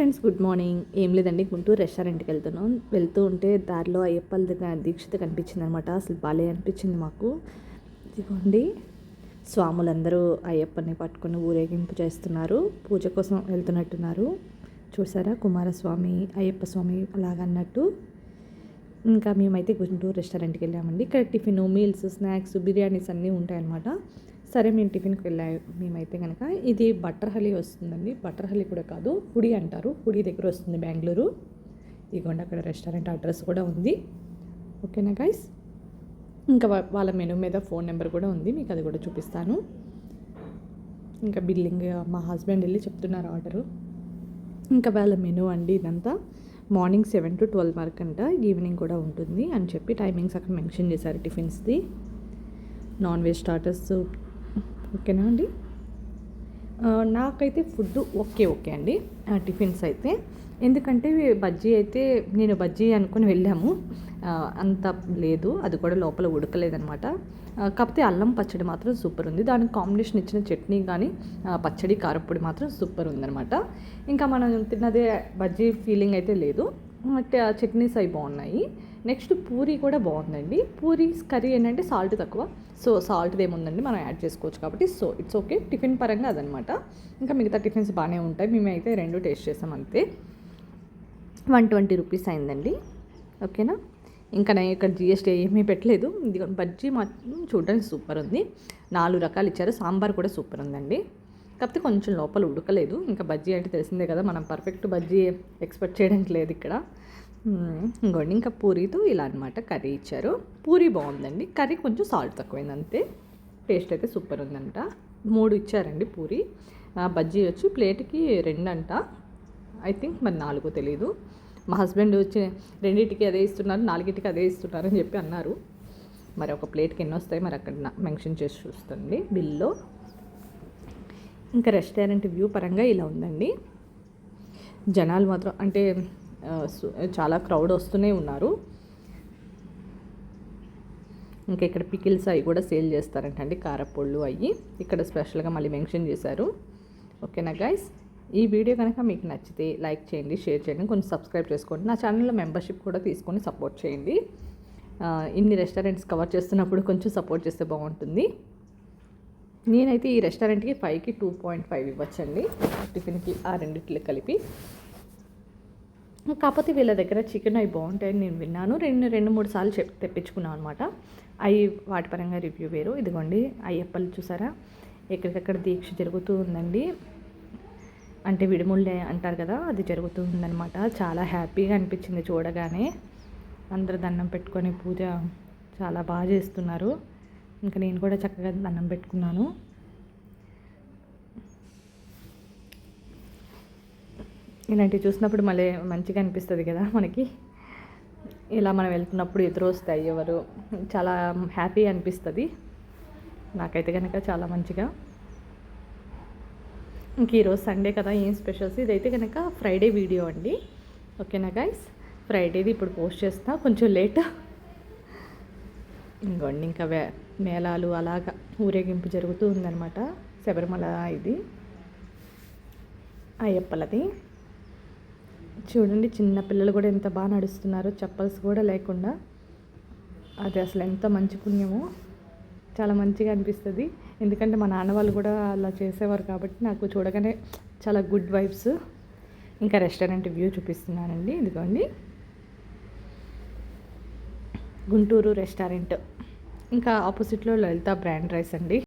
Friends good morning ఏం లేదండి గుంటూరు రెస్టారెంట్కి వెళ్తున్నాం. వెళ్తూ ఉంటే దారిలో అయ్యప్పల దగ్గర దీక్షిత కనిపించింది అనమాట అసలు బాలే అనిపించింది మాకు. ఇదిగోండి స్వాములందరూ అయ్యప్పని పట్టుకుని ఊరేగింపు చేస్తున్నారు. పూజ కోసం వెళ్తున్నట్టున్నారు. చూసారా కుమారస్వామి అయ్యప్ప స్వామి అలాగన్నట్టు ఇంకా మేమైతే గుంటూరు రెస్టారెంట్కి వెళ్ళామండి. ఇక్కడ టిఫిన్ మీల్స్ స్నాక్స్ బిర్యానీస్ అన్నీ ఉంటాయన్నమాట. సరే మేము టిఫిన్కి వెళ్ళాము మేమైతే కనుక ఇది బటర్ హలీ వస్తుందండి. బటర్ హలీ కూడా కాదు హుడి అంటారు. హుడి దగ్గర వస్తుంది బెంగళూరు. ఇదిగోండి అక్కడ రెస్టారెంట్ అడ్రస్ కూడా ఉంది. ఓకేనా గైస్? ఇంకా వాళ్ళ మెనూ మీద ఫోన్ నెంబర్ కూడా ఉంది మీకు అది కూడా చూపిస్తాను. ఇంకా బిల్లింగ్ మా హస్బెండ్ వెళ్ళి చెప్తున్నారు ఆర్డరు. ఇంకా వాళ్ళ మెనూ అండి ఇదంతా. మార్నింగ్ సెవెన్ టు ట్వెల్వ్ వరకు అంట ఈవినింగ్ కూడా ఉంటుంది అని చెప్పి టైమింగ్స్ అక్కడ మెన్షన్ చేశారు టిఫిన్స్ది. నాన్ వెజ్ స్టార్టర్స్ ఓకేనా అండి? నాకైతే ఫుడ్ ఓకే ఓకే అండి. టిఫిన్స్ అయితే. ఎందుకంటే బజ్జీ అయితే నేను బజ్జీ అనుకుని వెళ్ళాము. అంత లేదు. అది కూడా లోపల ఉడకలేదనమాట కాకపోతే అల్లం పచ్చడి మాత్రం సూపర్ ఉంది. దానికి కాంబినేషన్ ఇచ్చిన చట్నీ కానీ పచ్చడి కారపొడి మాత్రం సూపర్ ఉందనమాట ఇంకా మనం తిన్నదే బజ్జీ ఫీలింగ్ అయితే లేదు. చట్నీస్ అవి బాగున్నాయి. నెక్స్ట్ పూరీ కూడా బాగుందండి. పూరీ కర్రీ ఏంటంటే సాల్ట్ తక్కువ. సో సాల్ట్ ఏముందండి మనం యాడ్ చేసుకోవచ్చు కాబట్టి. సో ఇట్స్ ఓకే టిఫిన్ పరంగా అదనమాట. ఇంకా మిగతా టిఫిన్స్ బాగానే ఉంటాయి. మేమైతే రెండు టేస్ట్ చేసాం అంతే. వన్ ట్వంటీ రూపీస్ అయిందండి. ఓకేనా? ఇంకా నేను ఇక్కడ జిఎస్టీ ఏమీ పెట్టలేదు. ఇది బజ్జీ మాత్రం చూడడానికి సూపర్ ఉంది. నాలుగు రకాలు ఇచ్చారు. సాంబార్ కూడా సూపర్ ఉందండి. కాకపోతే కొంచెం లోపల ఉడకలేదు. ఇంకా బజ్జీ అంటే తెలిసిందే కదా మనం పర్ఫెక్ట్ బజ్జీ ఎక్స్పెక్ట్ చేయడానికి లేదు ఇక్కడ. ఇంకోండి ఇంకా పూరీతో ఇలా అనమాట కర్రీ ఇచ్చారు. పూరి బాగుందండి. కర్రీ కొంచెం సాల్ట్ తక్కువైంది అంతే టేస్ట్ అయితే సూపర్ ఉందంట. మూడు ఇచ్చారండి పూరి. బజ్జీ వచ్చి ప్లేట్కి రెండు అంట ఐ థింక్ మరి నాలుగో తెలీదు. మా హస్బెండ్ వచ్చి రెండింటికి అదే ఇస్తున్నారు నాలుగింటికి అదే ఇస్తున్నారు అని చెప్పి అన్నారు. మరి ఒక ప్లేట్కి ఎన్ని వస్తాయి మరి అక్కడ మెన్షన్ చేసి చూస్తుంది బిల్లో. ఇంకా రెస్టారెంట్ వ్యూ పరంగా ఇలా ఉందండి. జనాలు మాత్రం అంటే చాలా క్రౌడ్ వస్తూనే ఉన్నారు. ఇంకా ఇక్కడ పికిల్స్ అవి కూడా సేల్ చేస్తారంటండి కారపొళ్ళు అవి ఇక్కడ స్పెషల్గా మళ్ళీ మెన్షన్ చేశారు. ఓకేనా గైస్ ఈ వీడియో కనుక మీకు నచ్చితే లైక్ చేయండి షేర్ చేయండి కొంచెం సబ్స్క్రైబ్ చేసుకోండి. నా ఛానల్లో మెంబర్షిప్ కూడా తీసుకొని సపోర్ట్ చేయండి. ఇన్ని రెస్టారెంట్స్ కవర్ చేస్తున్నప్పుడు కొంచెం సపోర్ట్ చేస్తే బాగుంటుంది. నేనైతే ఈ రెస్టారెంట్కి ఫైవ్కి టూ పాయింట్ ఫైవ్ ఇవ్వచ్చండి. టిఫిన్కి ఆ రెండింటికి కలిపి. కాకపోతే వీళ్ళ దగ్గర చికెన్ అవి బాగుంటాయని నేను విన్నాను. రెండు రెండు మూడు సార్లు చెప్ తెప్పించుకున్నాను అనమాట అవి వాటి పరంగా రివ్యూ వేరు. ఇదిగోండి అయ్యప్పలు చూసారా? ఎక్కడికక్కడ దీక్ష జరుగుతూ ఉందండి. అంటే విడుముళ్ళే అంటారు కదా అది జరుగుతూ ఉందనమాట చాలా హ్యాపీగా అనిపించింది చూడగానే. అందరు దండం పెట్టుకొని పూజ చాలా బాగా చేస్తున్నారు. ఇంకా నేను కూడా చక్కగా దండం పెట్టుకున్నాను. ఇలాంటివి చూసినప్పుడు మళ్ళీ మంచిగా అనిపిస్తుంది కదా మనకి. ఇలా మనం వెళ్తున్నప్పుడు ఎదురు వస్తాయి ఎవరు. చాలా హ్యాపీ అనిపిస్తుంది. నాకైతే కనుక చాలా మంచిగా. ఇంక ఈరోజు సండే కదా ఏం స్పెషల్స్? ఇదైతే కనుక ఫ్రైడే వీడియో అండి. ఓకేనా గైస్? ఫ్రైడేది ఇప్పుడు పోస్ట్ చేస్తా కొంచెం లేట్. ఇంకోండి ఇంకా వే మేళాలు అలాగా ఊరేగింపు జరుగుతూ ఉందన్నమాట. శబరిమల ఇది. అయ్యప్పలది. చూడండి చిన్న పిల్లలు కూడా ఎంత బాగా నడుస్తున్నారో చెప్పల్స్ కూడా లేకుండా. అది అసలు ఎంత మంచి పుణ్యమో చాలా మంచిగా అనిపిస్తుంది. ఎందుకంటే మా నాన్న వాళ్ళు కూడా అలా చేసేవారు కాబట్టి నాకు చూడగానే చాలా గుడ్ వైబ్స్. ఇంకా రెస్టారెంట్ వ్యూ చూపిస్తున్నానండి ఇదిగోండి. గుంటూరు రెస్టారెంట్. ఇంకా ఆపోజిట్లో లలిత బ్రాండ్ రైస్ అండి.